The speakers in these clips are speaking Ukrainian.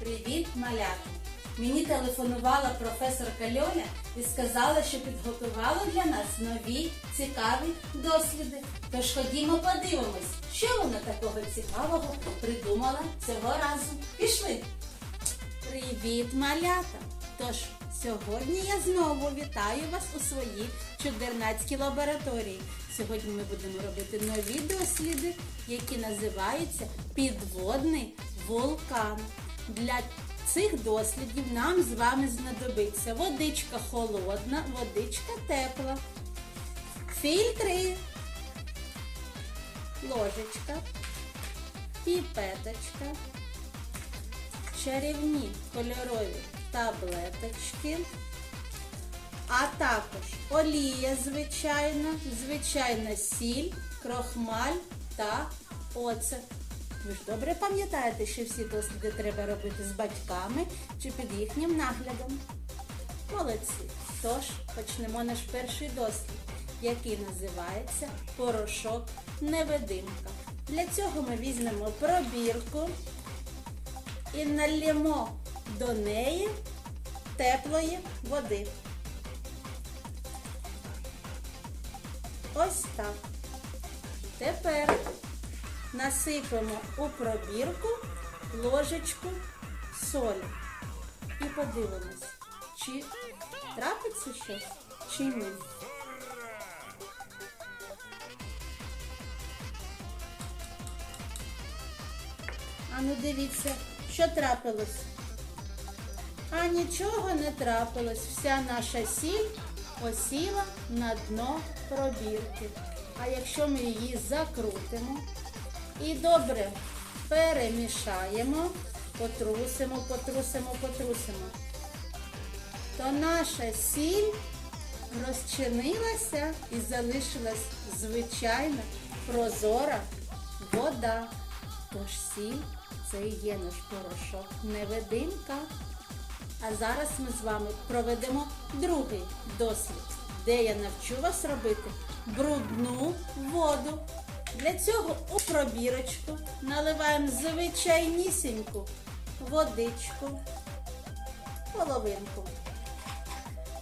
Привіт, малята! Мені телефонувала професорка Льоля і сказала, що підготувала для нас нові цікаві досліди. Тож ходімо подивимось, що вона такого цікавого придумала цього разу. Пішли! Привіт, малята! Тож сьогодні я знову вітаю вас у своїй чудернацькій лабораторії. Сьогодні ми будемо робити нові досліди, які називаються підводний вулкан. Для цих дослідів нам з вами знадобиться водичка холодна, водичка тепла, фільтри, ложечка, піпеточка, чарівні кольорові таблеточки, а також олія звичайна, звичайна сіль, крохмаль та оцет. Ви ж добре пам'ятаєте, що всі досліди треба робити з батьками чи під їхнім наглядом. Молодці! Тож почнемо наш перший дослід, який називається порошок невидимка. Для цього ми візьмемо пробірку і налємо до неї теплої води. Ось так. Тепер насипемо у пробірку ложечку солі. І подивимось, чи трапиться щось, чи ні. А ну дивіться, що трапилось. А нічого не трапилось. Вся наша сіль осіла на дно пробірки. А якщо ми її закрутимо і добре перемішаємо, потрусимо, потрусимо, потрусимо, то наша сіль розчинилася і залишилась звичайна прозора вода. Тож сіль це і є наш порошок невидимка. А зараз ми з вами проведемо другий дослід, де я навчу вас робити брудну воду. Для цього у пробірочку наливаємо звичайнісіньку водичку, половинку.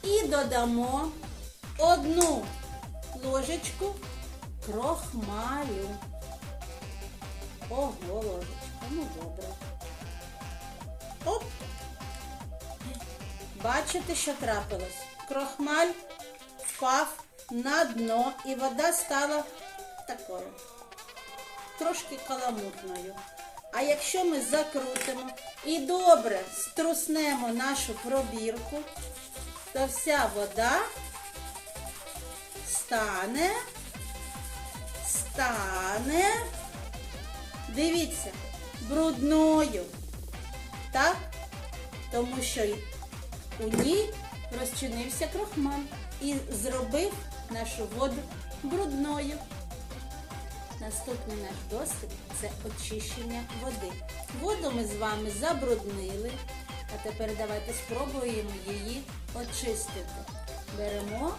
І додамо одну ложечку крохмалю. Ого, ложечка, ну добре. Оп! Бачите, що трапилось? Крохмаль впав на дно і вода стала такою, трошки каламутною. А якщо ми закрутимо і добре струснемо нашу пробірку, то вся вода стане, стане, дивіться, брудною. Так? Тому що у ній розчинився крохмаль і зробив нашу воду брудною. Наступний наш досвід це очищення води. Воду ми з вами забруднили, а тепер давайте спробуємо її очистити. Беремо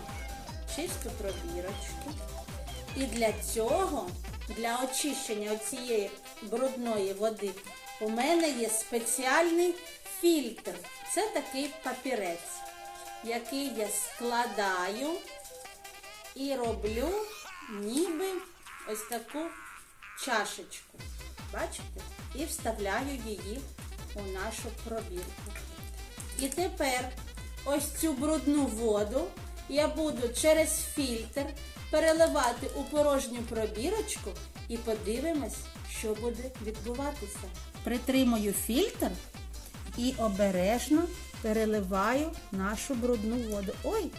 чисту пробірочку. І для цього, для очищення цієї брудної води, у мене є спеціальний фільтр. Це такий папірець, який я складаю і роблю ніби ось таку чашечку. Бачите? І вставляю її у нашу пробірку. І тепер ось цю брудну воду я буду через фільтр переливати у порожню пробірочку і подивимось, що буде відбуватися. Притримую фільтр і обережно переливаю нашу брудну воду. Ой!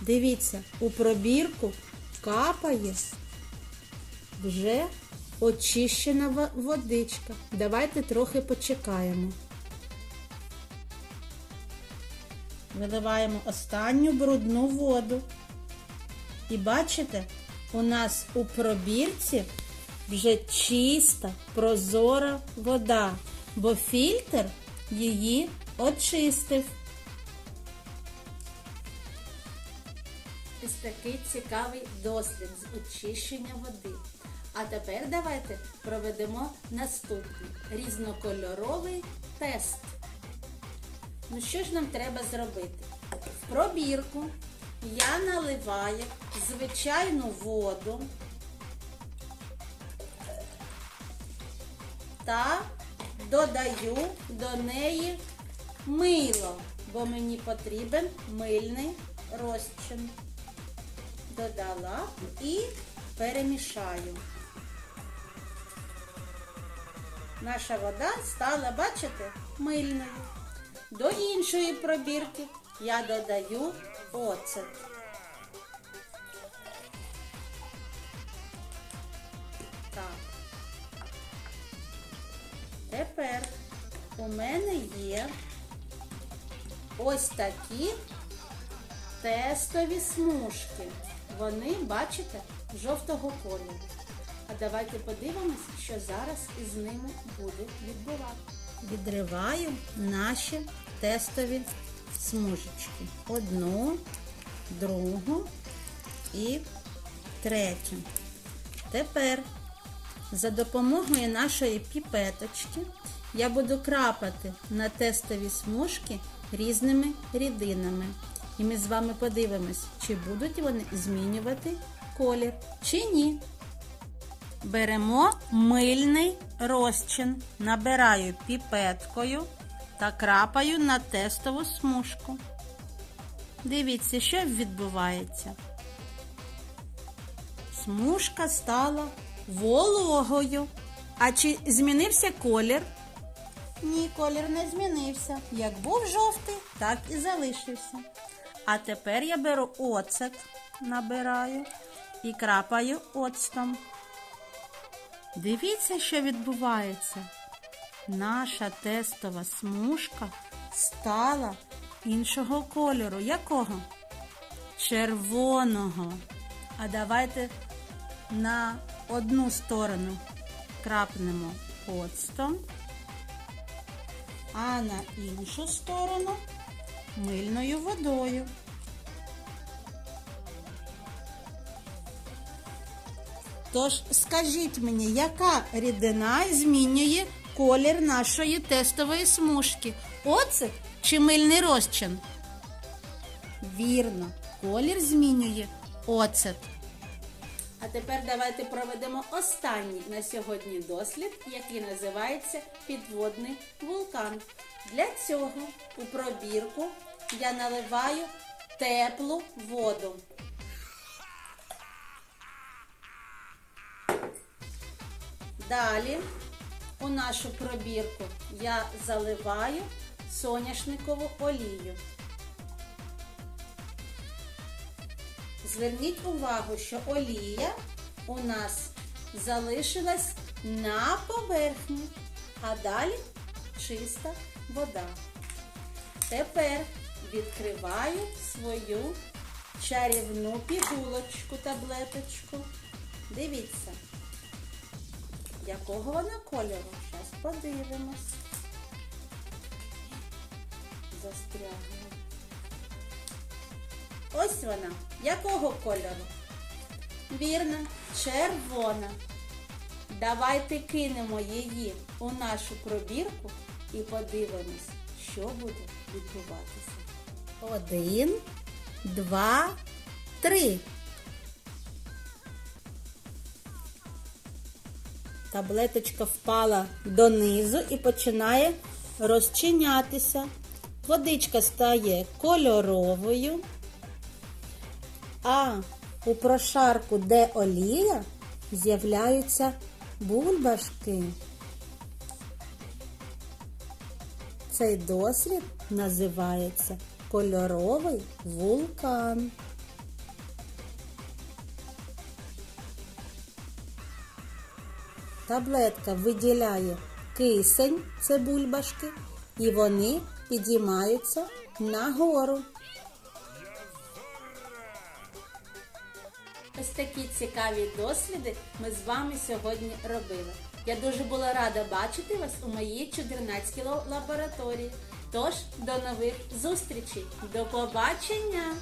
Дивіться, у пробірку капає вже очищена водичка. Давайте трохи почекаємо. Виливаємо останню брудну воду. І бачите, у нас у пробірці вже чиста, прозора вода, бо фільтр її очистив. Такий цікавий дослід з очищення води. А тепер давайте проведемо наступний різнокольоровий тест. Ну що ж нам треба зробити? В пробірку я наливаю звичайну воду та додаю до неї мило, бо мені потрібен мильний розчин. Додала і перемішаю. Наша вода стала, бачите, мильною. До іншої пробірки я додаю оцет. Так. Тепер у мене є ось такі тестові смужки. Вони, бачите, жовтого кольору. А давайте подивимося, що зараз із ними буде відбуватися. Відриваю наші тестові смужечки. Одну, другу і третю. Тепер за допомогою нашої піпеточки я буду крапати на тестові смужки різними рідинами. І ми з вами подивимось, чи будуть вони змінювати колір, чи ні. Беремо мильний розчин, набираю піпеткою та крапаю на тестову смужку. Дивіться, що відбувається. Смужка стала вологою. А чи змінився колір? Ні, колір не змінився. Як був жовтий, так і залишився. А тепер я беру оцет, набираю і крапаю оцтом. Дивіться, що відбувається. Наша тестова смужка стала іншого кольору. Якого? Червоного. А давайте на одну сторону крапнемо оцтом, а на іншу сторону мильною водою. Тож скажіть мені, яка рідина змінює колір нашої тестової смужки? Оцет чи мильний розчин? Вірно, колір змінює оцет. А тепер давайте проведемо останній на сьогодні дослід, який називається підводний вулкан. Для цього у пробірку я наливаю теплу воду. Далі у нашу пробірку я заливаю соняшникову олію. Зверніть увагу, що олія у нас залишилась на поверхні, а далі чиста вода. Тепер відкриваю свою чарівну пігулочку, таблеточку. Дивіться, якого вона кольору. Зараз подивимось. Застрягла. Ось вона. Якого кольору? Вірно, червона. Давайте кинемо її у нашу пробірку і подивимось, що буде відбуватися. Один, два, три. Таблеточка впала донизу і починає розчинятися. Водичка стає кольоровою. А у прошарку, де олія, з'являються бульбашки. Цей дослід називається кольоровий вулкан. Таблетка виділяє кисень, це бульбашки, і вони підіймаються нагору. Ось такі цікаві досліди ми з вами сьогодні робили. Я дуже була рада бачити вас у моїй чудернацькій лабораторії. Тож, до нових зустрічей. До побачення!